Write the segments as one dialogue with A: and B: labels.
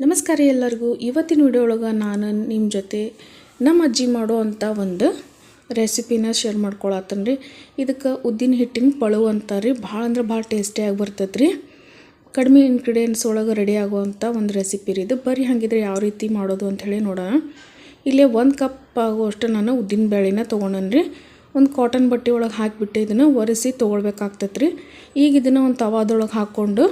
A: ನಮಸ್ಕಾರ ಎಲ್ಲರಿಗೂ. ಇವತ್ತಿನ ವಿಡಿಯೋ ಒಳಗೆ ನಾನು ನಿಮ್ಮ ಜೊತೆ ನಮ್ಮ ಅಜ್ಜಿ ಮಾಡೋ ಅಂಥ ಒಂದು ರೆಸಿಪಿನ ಶೇರ್ ಮಾಡ್ಕೊಳತ್ತೇನೆ ರೀ ಇದಕ್ಕೆ ಉದ್ದಿನ ಹಿಟ್ಟಿನ ಪಳು ಅಂತಾರೆ ರೀ ಭಾಳ ಅಂದ್ರೆ ಭಾಳ ಟೇಸ್ಟಿಯಾಗಿ ಬರ್ತೈತೆ ರೀ ಕಡಿಮೆ ಇನ್ಗ್ರೀಡಿಯೆಂಟ್ಸ್ ಒಳಗೆ ರೆಡಿ ಆಗುವಂಥ ಒಂದು ರೆಸಿಪಿ ರೀ ಇದು. ಬರೀ ಹಾಗಿದ್ರೆ ಯಾವ ರೀತಿ ಮಾಡೋದು ಅಂಥೇಳಿ ನೋಡೋಣ. ಇಲ್ಲೇ ಒಂದು ಕಪ್ ಆಗುವಷ್ಟು ನಾನು ಉದ್ದಿನ ಬೇಳೆನ ತೊಗೊಂಡೇನಿ ರೀ ಒಂದು ಕಾಟನ್ ಬಟ್ಟೆ ಒಳಗೆ ಹಾಕಿಬಿಟ್ಟು ಇದನ್ನು ಒರೆಸಿ ತೊಗೊಳ್ಬೇಕಾಗ್ತೈತೆ ರೀ ಈಗ ಇದನ್ನು ಒಂದು ತವಾದೊಳಗೆ ಹಾಕ್ಕೊಂಡು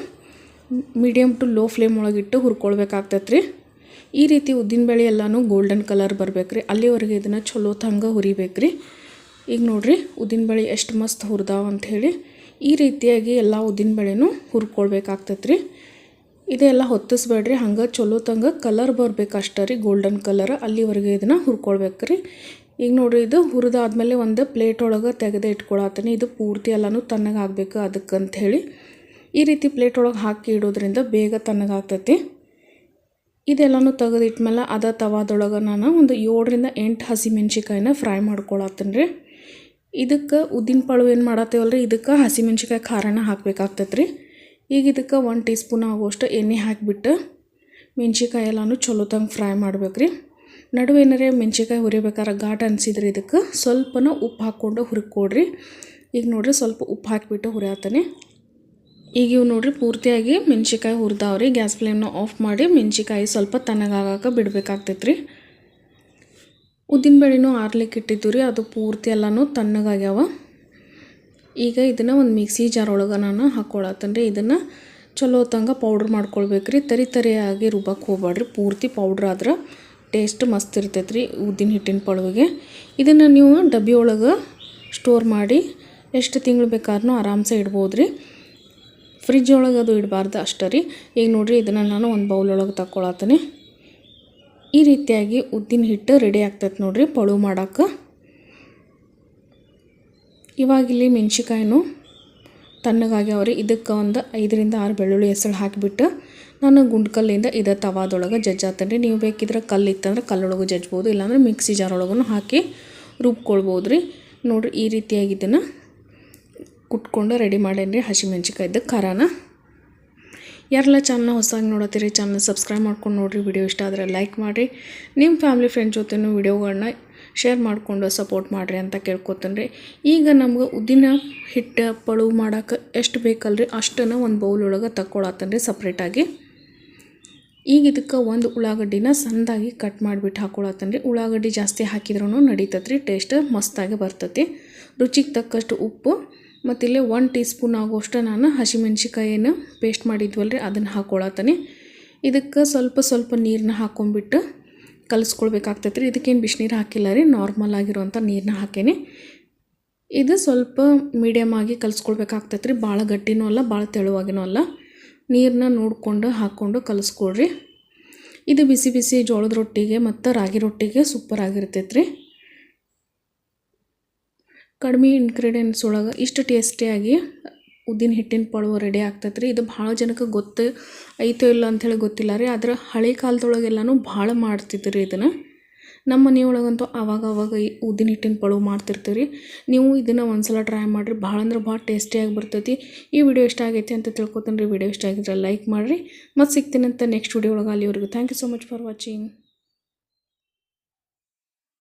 A: ಮೀಡಿಯಮ್ ಟು ಲೋ ಫ್ಲೇಮ್ ಒಳಗಿಟ್ಟು ಹುರ್ಕೊಳ್ಬೇಕಾಗ್ತೈತೆ ರೀ ಈ ರೀತಿ ಉದ್ದಿನಬೇಳೆ ಎಲ್ಲನೂ ಗೋಲ್ಡನ್ ಕಲರ್ ಬರ್ಬೇಕು ರೀ ಅಲ್ಲಿವರೆಗೆ ಇದನ್ನು ಚಲೋ ತಂಗ ಹುರಿಬೇಕು ರೀ ಈಗ ನೋಡಿರಿ ಉದ್ದಿನಬೇಳೆ ಎಷ್ಟು ಮಸ್ತ್ ಹುರಿದಾವ ಅಂಥೇಳಿ. ಈ ರೀತಿಯಾಗಿ ಎಲ್ಲ ಉದ್ದಿನಬೇಳೆನೂ ಹುರ್ಕೊಳ್ಬೇಕಾಗ್ತೈತೆ ರೀ ಇದೆಲ್ಲ ಹೊತ್ತಿಸ್ಬೇಡ್ರಿ. ಹಂಗೆ ಚಲೋ ತಂಗ ಕಲರ್ ಬರ್ಬೇಕು ಅಷ್ಟೇ ರೀ ಗೋಲ್ಡನ್ ಕಲರ್ ಅಲ್ಲಿವರೆಗೆ ಇದನ್ನು ಹುರ್ಕೊಳ್ಬೇಕು ರೀ ಈಗ ನೋಡಿರಿ ಇದು ಹುರಿದಾದ್ಮೇಲೆ ಒಂದು ಪ್ಲೇಟ್ ಒಳಗೆ ತೆಗೆದು ಇಟ್ಕೊಳತ್ತೀನಿ. ಇದು ಪೂರ್ತಿ ಎಲ್ಲನೂ ತಣ್ಣಗಾಗಬೇಕು ಹೇಳಿ ಈ ರೀತಿ ಪ್ಲೇಟ್ ಒಳಗೆ ಹಾಕಿ ಇಡೋದ್ರಿಂದ ಬೇಗ ತಣ್ಣಗಾಗ್ತೈತಿ. ಇದೆಲ್ಲನೂ ತೆಗೆದಿಟ್ಮೇಲೆ ಅದ ತವಾದೊಳಗೆ ನಾನು ಒಂದು ಏಳರಿಂದ ಎಂಟು ಹಸಿಮೆಣ್ಸಿಕಾಯಿನ ಫ್ರೈ ಮಾಡ್ಕೊಳತ್ತೀನಿ ರೀ. ಇದಕ್ಕೆ ಉದ್ದಿನ ಪಳು ಏನು ಮಾಡತ್ತೇವಲ್ಲ ರೀ ಇದಕ್ಕೆ ಹಸಿಮೆಣ್ಸಿಕಾಯಿ ಖಾರನ ಹಾಕಬೇಕಾಗ್ತೈತೆ ರೀ ಈಗ ಇದಕ್ಕೆ ಒಂದು ಟೀ ಸ್ಪೂನ್ ಆಗುವಷ್ಟು ಎಣ್ಣೆ ಹಾಕಿಬಿಟ್ಟು ಮೆಣ್ಸಿಕಾಯಿ ಎಲ್ಲನೂ ಚಲೋ ತಂಗೆ ಫ್ರೈ ಮಾಡ್ಬೇಕು ರೀ ನಡುವೆ ಏನಾರೇ ಮೆಣ್ಸಿಕಾಯಿ ಹುರಿಬೇಕಾದ್ರೆ ಘಾಟ್ ಅನಿಸಿದ್ರೆ ಇದಕ್ಕೆ ಸ್ವಲ್ಪನ ಉಪ್ಪು ಹಾಕ್ಕೊಂಡು ಹುರ್ಕೊಡ್ರಿ. ಈಗ ನೋಡಿರಿ ಸ್ವಲ್ಪ ಉಪ್ಪು ಹಾಕಿಬಿಟ್ಟು ಹುರಿಯತ್ತಾನೆ ಈಗ ಇವು ನೋಡ್ರಿ ಪೂರ್ತಿಯಾಗಿ ಮೆಣ್ಸಿಕಾಯಿ ಹುರಿದಾವ್ರಿ. ಗ್ಯಾಸ್ ಫ್ಲೇಮ್ನ ಆಫ್ ಮಾಡಿ ಮೆಣ್ಸಿಕಾಯಿ ಸ್ವಲ್ಪ ತಣ್ಣಗಾಗಕ್ಕೆ ಬಿಡಬೇಕಾಗ್ತೈತ್ರಿ. ಉದ್ದಿನಬೇಳೆನೂ ಆರ್ಲಿಕ್ಕೆ ಇಟ್ಟಿದ್ದು ರೀ ಅದು ಪೂರ್ತಿ ಎಲ್ಲನೂ ತಣ್ಣಗಾಗ್ಯಾವ. ಈಗ ಇದನ್ನು ಒಂದು ಮಿಕ್ಸಿ ಜಾರ್ ಒಳಗೆ ನಾನು ಹಾಕ್ಕೊಳತ್ತೇನೆ ರೀ ಇದನ್ನು ಚಲೋ ತಂಗ ಪೌಡ್ರ್ ಮಾಡ್ಕೊಳ್ಬೇಕು ರೀ ತರಿ ತರಿಯಾಗಿ ರುಬ್ಬಕ್ಕೆ ಹೋಗ್ಬೇಡ್ರಿ ಪೂರ್ತಿ ಪೌಡ್ರ್ ಆದ್ರೆ ಟೇಸ್ಟ್ ಮಸ್ತ್ ಇರ್ತೈತೆ ರೀ ಉದ್ದಿನ ಹಿಟ್ಟಿನ ಪಳುವಿಗೆ. ಇದನ್ನು ನೀವು ಡಬ್ಬಿ ಒಳಗೆ ಸ್ಟೋರ್ ಮಾಡಿ ಎಷ್ಟು ತಿಂಗಳು ಬೇಕಾದ್ರೂ ಆರಾಮ್ಸೆ ಇಡ್ಬೋದು ರೀ ಫ್ರಿಜ್ ಒಳಗೆ ಅದು ಇಡಬಾರ್ದು ಅಷ್ಟೇ ರೀ. ಈಗ ನೋಡಿರಿ ಇದನ್ನು ನಾನು ಒಂದು ಬೌಲ್ ಒಳಗೆ ತಗೊಳತ್ತೀನಿ ಈ ರೀತಿಯಾಗಿ ಉದ್ದಿನ ಹಿಟ್ಟು ರೆಡಿ ಆಗ್ತೈತೆ ನೋಡಿರಿ ಪಳು ಮಾಡೋಕ್ಕೆ ಇವಾಗಿಲ್ಲಿ ಮೆಣ್ಸಿಕಾಯಿನೂ ತಣ್ಣಗಾಗ್ಯಾವ್ರಿ ಇದಕ್ಕೆ ಒಂದು ಐದರಿಂದ ಆರು ಬೆಳ್ಳುಳ್ಳಿ ಹೆಸರು ಹಾಕಿಬಿಟ್ಟು ನಾನು ಗುಂಡ್ಕಲ್ಲಿಂದ ಇದೇ ತವಾದೊಳಗೆ ಜಜ್ಜಾತೇನೆ ರೀ. ನೀವು ಬೇಕಿದ್ರೆ ಕಲ್ಲು ಇತ್ತಂದ್ರೆ ಕಲ್ಲೊಳಗೂ ಜಜ್ಬೋದು, ಇಲ್ಲಾಂದ್ರೆ ಮಿಕ್ಸಿ ಜಾರ್ ಒಳಗೂ ಹಾಕಿ ರುಬ್ಕೊಳ್ಬೋದು ರೀ. ನೋಡಿರಿ ಈ ರೀತಿಯಾಗಿ ಇದನ್ನು ಕುಟ್ಕೊಂಡು ರೆಡಿ ಮಾಡೇನಿ ರೀ ಹಸಿಮೆಣ್ಸಿಕಾಯ್ದು ಖಾರನ. ಯಾರೆಲ್ಲ ಚಾನಲ್ನ ಹೊಸದಾಗಿ ನೋಡತ್ತೀರಿ ಚಾನಲ್ ಸಬ್ಸ್ಕ್ರೈಬ್ ಮಾಡ್ಕೊಂಡು ನೋಡಿರಿ ವಿಡಿಯೋ ಇಷ್ಟ ಆದರೆ ಲೈಕ್ ಮಾಡಿರಿ. ನಿಮ್ಮ ಫ್ಯಾಮಿಲಿ ಫ್ರೆಂಡ್ ಜೊತೆನೂ ವಿಡಿಯೋಗಳನ್ನ ಶೇರ್ ಮಾಡಿಕೊಂಡು ಸಪೋರ್ಟ್ ಮಾಡಿರಿ ಅಂತ ಕೇಳ್ಕೊತೀನಿ ರೀ ಈಗ ನಮ್ಗೆ ಉದ್ದಿನ ಹಿಟ್ಟು, ಪಳು ಮಾಡೋಕೆ ಎಷ್ಟು ಬೇಕಲ್ರಿ, ಅಷ್ಟನ್ನು ಒಂದು ಬೌಲ್ ಒಳಗೆ ತಗೊಳತ್ತೇನೆ ರೀ ಸಪ್ರೇಟಾಗಿ ಈಗ ಇದಕ್ಕೆ ಒಂದು ಉಳ್ಳಾಗಡ್ಡಿನ ಸಣ್ಣದಾಗಿ ಕಟ್ ಮಾಡಿಬಿಟ್ಟು ಹಾಕೊಳತ್ತೇನೆ ರೀ ಉಳ್ಳಾಗಡ್ಡಿ ಜಾಸ್ತಿ ಹಾಕಿದ್ರೂ ನಡೀತತ್ರಿ ಟೇಸ್ಟ್ ಮಸ್ತಾಗಿ ಬರ್ತೈತಿ. ರುಚಿಗೆ ತಕ್ಕಷ್ಟು ಉಪ್ಪು ಮತ್ತು ಇಲ್ಲೇ ಒನ್ ಟೀ ಸ್ಪೂನ್ ಆಗುವಷ್ಟು ನಾನು ಹಸಿಮೆಣ್ಸಿಕಾಯಿಯನ್ನು ಪೇಸ್ಟ್ ಮಾಡಿದ್ವಲ್ಲ ರೀ ಅದನ್ನು ಹಾಕ್ಕೊಳತ್ತೀನಿ ಇದಕ್ಕೆ ಸ್ವಲ್ಪ ಸ್ವಲ್ಪ ನೀರನ್ನ ಹಾಕ್ಕೊಂಬಿಟ್ಟು ಕಲಿಸ್ಕೊಳ್ಬೇಕಾಗ್ತೈತೆ ರೀ ಇದಕ್ಕೇನು ಬಿಸಿನೀರು ಹಾಕಿಲ್ಲ ರೀ ನಾರ್ಮಲ್ ಆಗಿರುವಂಥ ನೀರನ್ನ ಹಾಕೇನಿ. ಇದು ಸ್ವಲ್ಪ ಮೀಡಿಯಮ್ ಆಗಿ ಕಲಿಸ್ಕೊಳ್ಬೇಕಾಗ್ತೈತೆ ರೀ ಭಾಳ ಗಟ್ಟಿನೂ ಅಲ್ಲ ಭಾಳ ತೆಳುವಾಗಿನೂ ಅಲ್ಲ. ನೀರನ್ನ ನೋಡಿಕೊಂಡು ಹಾಕ್ಕೊಂಡು ಕಲಿಸ್ಕೊಳ್ರಿ. ಇದು ಬಿಸಿ ಬಿಸಿ ಜೋಳದ ರೊಟ್ಟಿಗೆ ಮತ್ತು ರಾಗಿ ರೊಟ್ಟಿಗೆ ಸೂಪರ್ ಆಗಿರ್ತೈತೆ ರೀ ಕಡಿಮೆ ಇನ್ಗ್ರೀಡಿಯೆಂಟ್ಸ್ ಒಳಗೆ ಇಷ್ಟು ಟೇಸ್ಟಿಯಾಗಿ ಉದ್ದಿನ ಹಿಟ್ಟಿನ ಪಳುವ ರೆಡಿ ಆಗ್ತೈತೆ ರೀ ಇದು ಭಾಳ ಜನಕ್ಕೆ ಗೊತ್ತು, ಐತೋ ಇಲ್ಲ ಅಂಥೇಳಿ ಗೊತ್ತಿಲ್ಲ ರೀ. ಆದ್ರೆ ಹಳೆ ಕಾಲದೊಳಗೆಲ್ಲನೂ ಭಾಳ ಮಾಡ್ತಿದ್ರು ಇದನ್ನು. ನಮ್ಮ ಮನೆಯೊಳಗಂತೂ ಆವಾಗ ಅವಾಗ ಈ ಉದ್ದಿನ ಹಿಟ್ಟಿನ ಪಳುವ ಮಾಡ್ತಿರ್ತೀವಿ ರೀ ನೀವು ಇದನ್ನು ಒಂದ್ಸಲ ಟ್ರೈ ಮಾಡಿರಿ, ಭಾಳ ಅಂದ್ರೆ ಭಾಳ ಟೇಸ್ಟಿಯಾಗಿ ಬರ್ತೈತಿ. ಈ ವಿಡಿಯೋ ಇಷ್ಟ ಆಗೈತಿ ಅಂತ ತಿಳ್ಕೊತೀನಿ ರೀ. ವಿಡಿಯೋ ಇಷ್ಟ ಆಗಿದ್ರೆ ಲೈಕ್ ಮಾಡಿರಿ. ಮತ್ತು ಅಂತ ನೆಕ್ಸ್ಟ್ ವಿಡಿಯೋ ಒಳಗೆ ಅಲ್ಲಿವರೆಗೂ. Thank you so much for watching